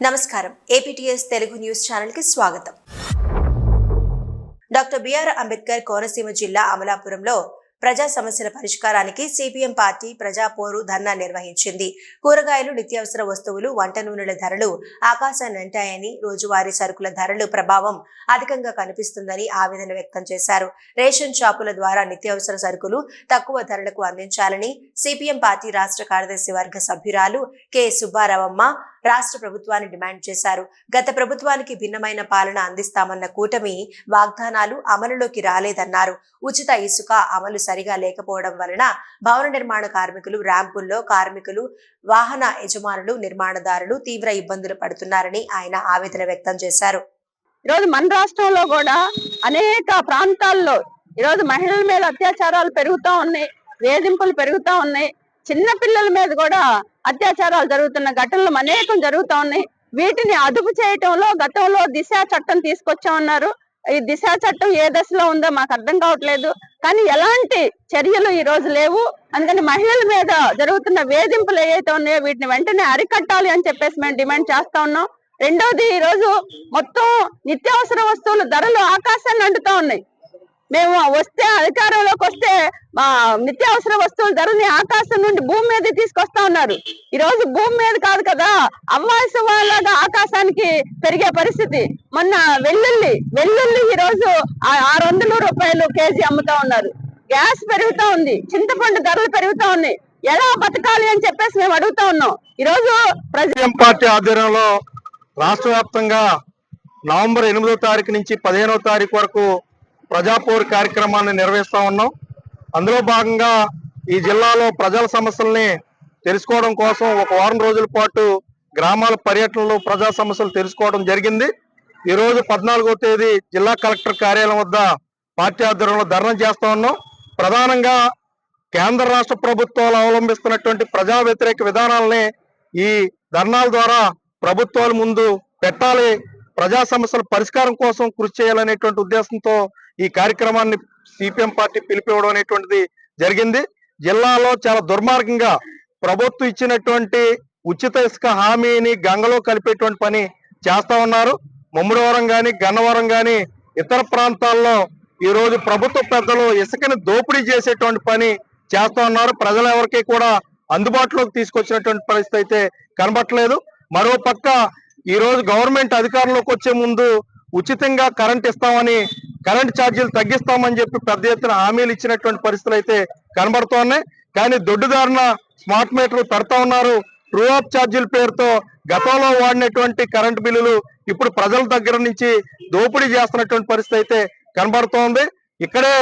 నమస్కారం. APTS Telugu news ఛానల్కి స్వాగతం. డాక్టర్ బిఆర్ అంబేద్కర్ కోనసీమ జిల్లా అమలాపురంలో ప్రజా సమస్యల పరిష్కారానికి సిపిఎం పార్టీ ప్రజాపోరు ధర్నా నిర్వహించింది. కూరగాయలు నిత్యావసర వస్తువులు వంట నూనెల ధరలు ఆకాశాన్నంటాయని రోజువారీ సరుకుల ధరలు ప్రభావం అధికంగా కనిపిస్తుందని ఆవేదన వ్యక్తం చేశారు. రేషన్ షాపుల ద్వారా నిత్యావసర సరుకులు తక్కువ ధరలకు అందించాలని సిపిఎం పార్టీ రాష్ట్ర కార్యదర్శి వర్గ సభ్యురాలు కె సుబ్బారావమ్మ రాష్ట్ర ప్రభుత్వాన్ని డిమాండ్ చేశారు. గత ప్రభుత్వానికి భిన్నమైన పాలన అందిస్తామన్న కూటమి వాగ్దానాలు అమలులోకి రాలేదన్నారు. ఉచిత ఇసుక అమలు సరిగా లేకపోవడం వలన భవన నిర్మాణ కార్మికులు ర్యాంపుల్లో కార్మికులు వాహన యజమానులు నిర్మాణదారులు తీవ్ర ఇబ్బందులు పడుతున్నారని ఆయన ఆవేదన వ్యక్తం చేశారు. ఈరోజు మన రాష్ట్రంలో కూడా అనేక ప్రాంతాల్లో ఈరోజు మహిళల మీద అత్యాచారాలు పెరుగుతూ ఉన్నాయి వేధింపులు పెరుగుతూ ఉన్నాయి. చిన్న పిల్లల మీద కూడా అత్యాచారాలు జరుగుతున్న ఘటనలు అనేకం జరుగుతూ ఉన్నాయి. వీటిని అదుపు చేయటంలో గతంలో దిశ చట్టం తీసుకొచ్చామన్నారు. ఈ దిశ చట్టం ఏ దశలో ఉందో మాకు అర్థం కావట్లేదు. కానీ ఎలాంటి చర్యలు ఈ రోజు లేవు. అందుకని మహిళల మీద జరుగుతున్న వేధింపులు ఏవైతే ఉన్నాయో వీటిని వెంటనే అరికట్టాలి అని చెప్పేసి మేము డిమాండ్ చేస్తా ఉన్నాం. రెండవది ఈ రోజు మొత్తం నిత్యావసర వస్తువులు ధరలు ఆకాశాన్ని అంటుతా ఉన్నాయి. మేము వస్తే అధికారంలోకి వస్తే మా నిత్యావసర వస్తువుల ధరని ఆకాశం నుండి భూమి మీద తీసుకొస్తా ఉన్నారు. ఈ రోజు భూమి మీద కాదు కదా అమ్మాయి వాళ్ళగా ఆకాశానికి పెరిగే పరిస్థితి. మొన్న వెల్లుల్లి వెల్లుల్లి ఈ రోజు ఆరు వందల రూపాయలు కేజీ అమ్ముతా ఉన్నారు. గ్యాస్ పెరుగుతా ఉంది చింతపండు ధరలు పెరుగుతా ఉన్నాయి. ఎలా బతకాలి అని చెప్పేసి మేము అడుగుతా ఉన్నాం. ఈ రోజు పార్టీ ఆధ్వర్యంలో రాష్ట్ర వ్యాప్తంగా నవంబర్ ఎనిమిదో తారీఖు నుంచి పదిహేనో తారీఖు వరకు ప్రజాపోరు కార్యక్రమాన్ని నిర్వహిస్తూ ఉన్నాం. అందులో భాగంగా ఈ జిల్లాలో ప్రజల సమస్యల్ని తెలుసుకోవడం కోసం ఒక వారం రోజుల పాటు గ్రామాల పర్యటనలో ప్రజా సమస్యలు తెలుసుకోవడం జరిగింది. ఈరోజు పద్నాలుగో తేదీ జిల్లా కలెక్టర్ కార్యాలయం వద్ద పార్టీ ఆధ్వర్యంలో ధర్నా చేస్తూ ఉన్నాం. ప్రధానంగా కేంద్ర రాష్ట్ర ప్రభుత్వాలు అవలంబిస్తున్నటువంటి ప్రజా వ్యతిరేక విధానాలని ఈ ధర్నాల ద్వారా ప్రభుత్వాల ముందు పెట్టాలి. ప్రజా సమస్యల పరిష్కారం కోసం కృషి చేయాలనేటువంటి ఉద్దేశంతో ఈ కార్యక్రమాన్ని సిపిఎం పార్టీ పిలిపివ్వడం అనేటువంటిది జరిగింది. జిల్లాలో చాలా దుర్మార్గంగా ప్రభుత్వం ఇచ్చినటువంటి ఉచిత ఇసుక హామీని గంగలో కలిపేటువంటి పని చేస్తా ఉన్నారు. ముమ్మడివరం కానీ గన్నవరం కానీ ఇతర ప్రాంతాల్లో ఈ రోజు ప్రభుత్వ పెద్దలు ఇసుకని దోపిడీ చేసేటువంటి పని చేస్తా ఉన్నారు. ప్రజలు ఎవరికి కూడా అందుబాటులోకి తీసుకొచ్చినటువంటి పరిస్థితి అయితే కనబట్టలేదు మరో పక్క రోజు గవర్నమెంట్ అధికారంలోకి వచ్చే ముందు ఉచితంగా కరెంట్ ఇస్తామని కరెంట్ ఛార్జీలు తగ్గిస్తామని చెప్పి పెద్ద ఎత్తున హామీలు ఇచ్చినటువంటి పరిస్థితులు అయితే కనబడుతున్నాయి. కానీ దొడ్డుదారున స్మార్ట్ మీటర్ పెడతా ఉన్నారు. ట్రూ ఆఫ్ ఛార్జీల పేరుతో గతంలో వాడినటువంటి కరెంట్ బిల్లులు ఇప్పుడు ప్రజల దగ్గర నుంచి దోపిడీ చేస్తున్నటువంటి పరిస్థితి అయితే కనబడుతోంది. ఇక్కడే